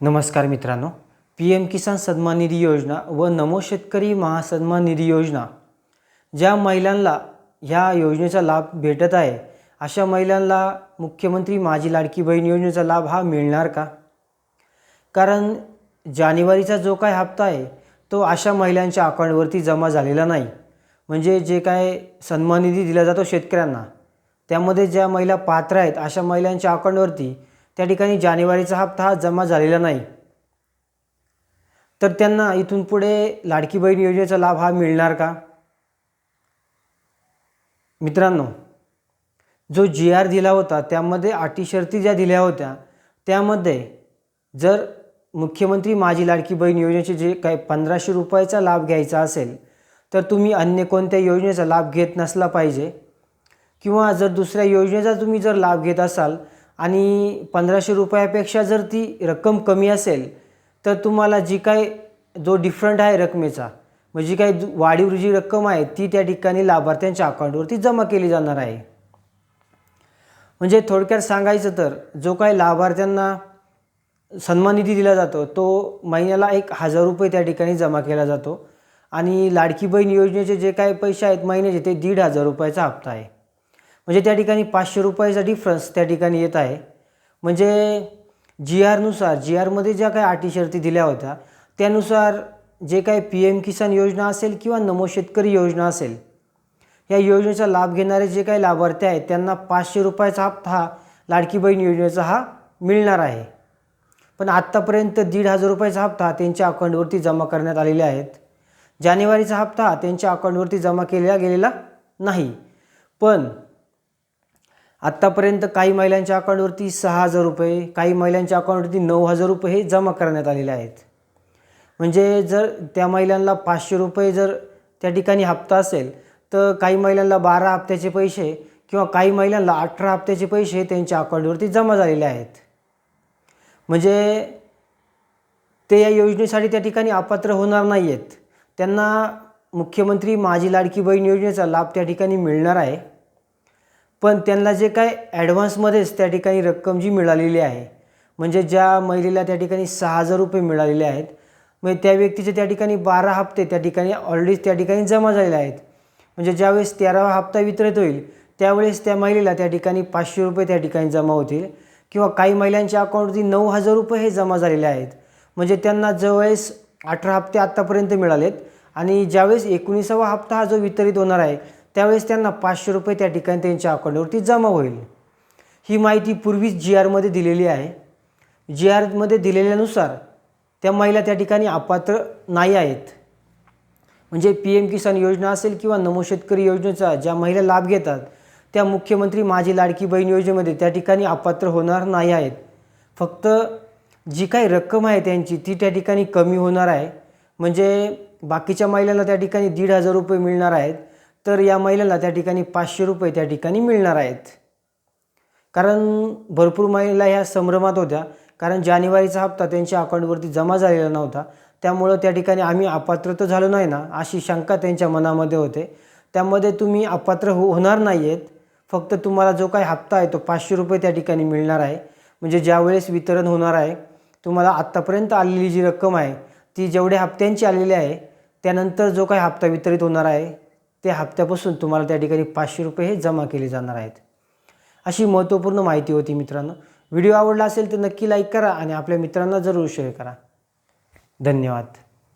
नमस्कार मित्रांनो. P M किसान सन्मान निधी योजना व नमो शेतकरी महासन्मान निधी योजना. ज्या महिलांना ह्या योजनेचा लाभ भेटत आहे अशा महिलांना मुख्यमंत्री माझी लाडकी बहीण योजनेचा लाभ हा मिळणार का? कारण जानेवारीचा जो काय हप्ता आहे तो अशा महिलांच्या अकाउंटवरती जमा झालेला नाही. म्हणजे जे काय सन्मान निधी दिला जातो शेतकऱ्यांना त्यामध्ये ज्या महिला पात्र आहेत अशा महिलांच्या अकाउंटवरती त्या ठिकाणी जानेवारीचा हप्ता हा जमा झालेला नाही. तर त्यांना इथून पुढे लाडकी बहीण योजनेचा लाभ हा मिळणार का? मित्रांनो जो जी आर दिला होता त्यामध्ये अटी शर्ती ज्या दिल्या होत्या त्यामध्ये जर मुख्यमंत्री माझी लाडकी बहीण योजनेचे जे काही पंधराशे रुपयाचा लाभ घ्यायचा असेल तर तुम्ही अन्य कोणत्या योजनेचा लाभ घेत नसला पाहिजे. किंवा जर दुसऱ्या योजनेचा तुम्ही जर लाभ घेत असाल आणि पंधराशे रुपयापेक्षा जर ती रक्कम कमी असेल तर तुम्हाला जी काय जो डिफरंट आहे रकमेचा म्हणजे जी काही वाढीव जी रक्कम आहे ती त्या ठिकाणी लाभार्थ्यांच्या अकाउंटवरती जमा केली जाणार आहे. म्हणजे थोडक्यात सांगायचं तर जो काही लाभार्थ्यांना सन्मान निधी दिला जातो तो महिन्याला एक हजार रुपये त्या ठिकाणी जमा केला जातो. आणि लाडकी बहीण योजनेचे जे काही पैसे आहेत महिन्याचे ते दीड हजार रुपयाचा हप्ता आहे. म्हणजे त्या ठिकाणी पाचशे रुपयाचा डिफरन्स त्या ठिकाणी येत आहे. म्हणजे जी आरनुसार जी आरमध्ये ज्या काही अटी शर्ती दिल्या होत्या त्यानुसार जे काही पी एम किसान योजना असेल किंवा नमो शेतकरी योजना असेल या योजनेचा लाभ घेणारे जे काही लाभार्थी आहेत त्यांना पाचशे रुपयाचा हप्ता हा लाडकी बहीण योजनेचा हा मिळणार आहे. पण आत्तापर्यंत दीड हजार रुपयाचा हप्ता त्यांच्या अकाउंटवरती जमा करण्यात आलेले आहेत. जानेवारीचा हप्ता त्यांच्या अकाउंटवरती जमा केला गेलेला नाही. पण आत्तापर्यंत काही महिलांच्या अकाउंटवरती सहा हजार रुपये काही महिलांच्या अकाउंटवरती नऊ हजार रुपये हे जमा करण्यात आलेले आहेत. म्हणजे जर त्या महिलांना पाचशे रुपये जर त्या ठिकाणी हप्ता असेल तर काही महिलांना बारा हप्त्याचे पैसे किंवा काही महिलांना अठरा हप्त्याचे पैसे त्यांच्या अकाउंटवरती जमा झालेले आहेत. म्हणजे ते या योजनेसाठी त्या ठिकाणी अपात्र होणार नाही आहेत त्यांना मुख्यमंत्री माझी लाडकी बहीण योजनेचा लाभ त्या ठिकाणी मिळणार आहे. पण त्यांना जे काय ॲडव्हान्समध्येच त्या ठिकाणी रक्कम जी मिळालेली आहे म्हणजे ज्या महिलेला त्या ठिकाणी सहा हजार रुपये मिळालेले आहेत म्हणजे त्या व्यक्तीचे त्या ठिकाणी बारा हप्ते त्या ठिकाणी ऑलरेडी त्या ठिकाणी जमा झालेले आहेत. म्हणजे ज्यावेळेस तेरावा हप्ता वितरित होईल त्यावेळेस त्या महिलेला त्या ठिकाणी पाचशे रुपये त्या ठिकाणी जमा होतील किंवा काही महिलांच्या अकाउंटवरती नऊ हजार रुपये हे जमा झालेले आहेत. म्हणजे त्यांना जवळेस अठरा हप्ते आत्तापर्यंत मिळालेत आणि ज्यावेळेस एकोणीसावा हप्ता हा जो वितरित होणार आहे त्यावेळेस त्यांना पाचशे रुपये त्या ठिकाणी त्यांच्या अकाउंटवरती जमा होईल. ही माहिती पूर्वीच जी आरमध्ये दिलेली आहे. जी आरमध्ये दिलेल्यानुसार त्या महिला त्या ठिकाणी अपात्र नाही आहेत. म्हणजे पी एम किसान योजना असेल किंवा नमो शेतकरी योजनेचा ज्या महिला लाभ घेतात त्या मुख्यमंत्री माझी लाडकी बहीण योजनेमध्ये त्या ठिकाणी अपात्र होणार नाही आहेत. फक्त जी काही रक्कम आहे त्यांची ती त्या ठिकाणी कमी होणार आहे. म्हणजे बाकीच्या महिलांना त्या ठिकाणी दीड हजार रुपये मिळणार आहेत. तर या महिलेला त्या ठिकाणी पाचशे रुपये त्या ठिकाणी मिळणार आहेत. कारण भरपूर महिला ह्या संभ्रमात होत्या. कारण जानेवारीचा हप्ता त्यांच्या अकाउंटवरती जमा झालेला नव्हता. त्यामुळं त्या ठिकाणी आम्ही अपात्र तर झालो नाही ना अशी शंका त्यांच्या मनामध्ये होते. त्यामध्ये तुम्ही अपात्र हो होणार नाही आहेत फक्त तुम्हाला जो काही हप्ता आहे तो पाचशे रुपये त्या ठिकाणी मिळणार आहे. म्हणजे ज्यावेळेस वितरण होणार आहे तुम्हाला आत्तापर्यंत आलेली जी रक्कम आहे ती जेवढ्या हप्त्यांची आलेली आहे त्यानंतर जो काही हप्ता वितरित होणार आहे त्या हप्त्यापासून तुम्हाला त्या ठिकाणी पाचशे रुपये हे जमा केले जाणार आहेत. अशी महत्त्वपूर्ण माहिती होती मित्रांनो. व्हिडिओ आवडला असेल तर नक्की लाईक करा आणि आपल्या मित्रांना जरूर शेअर करा. धन्यवाद.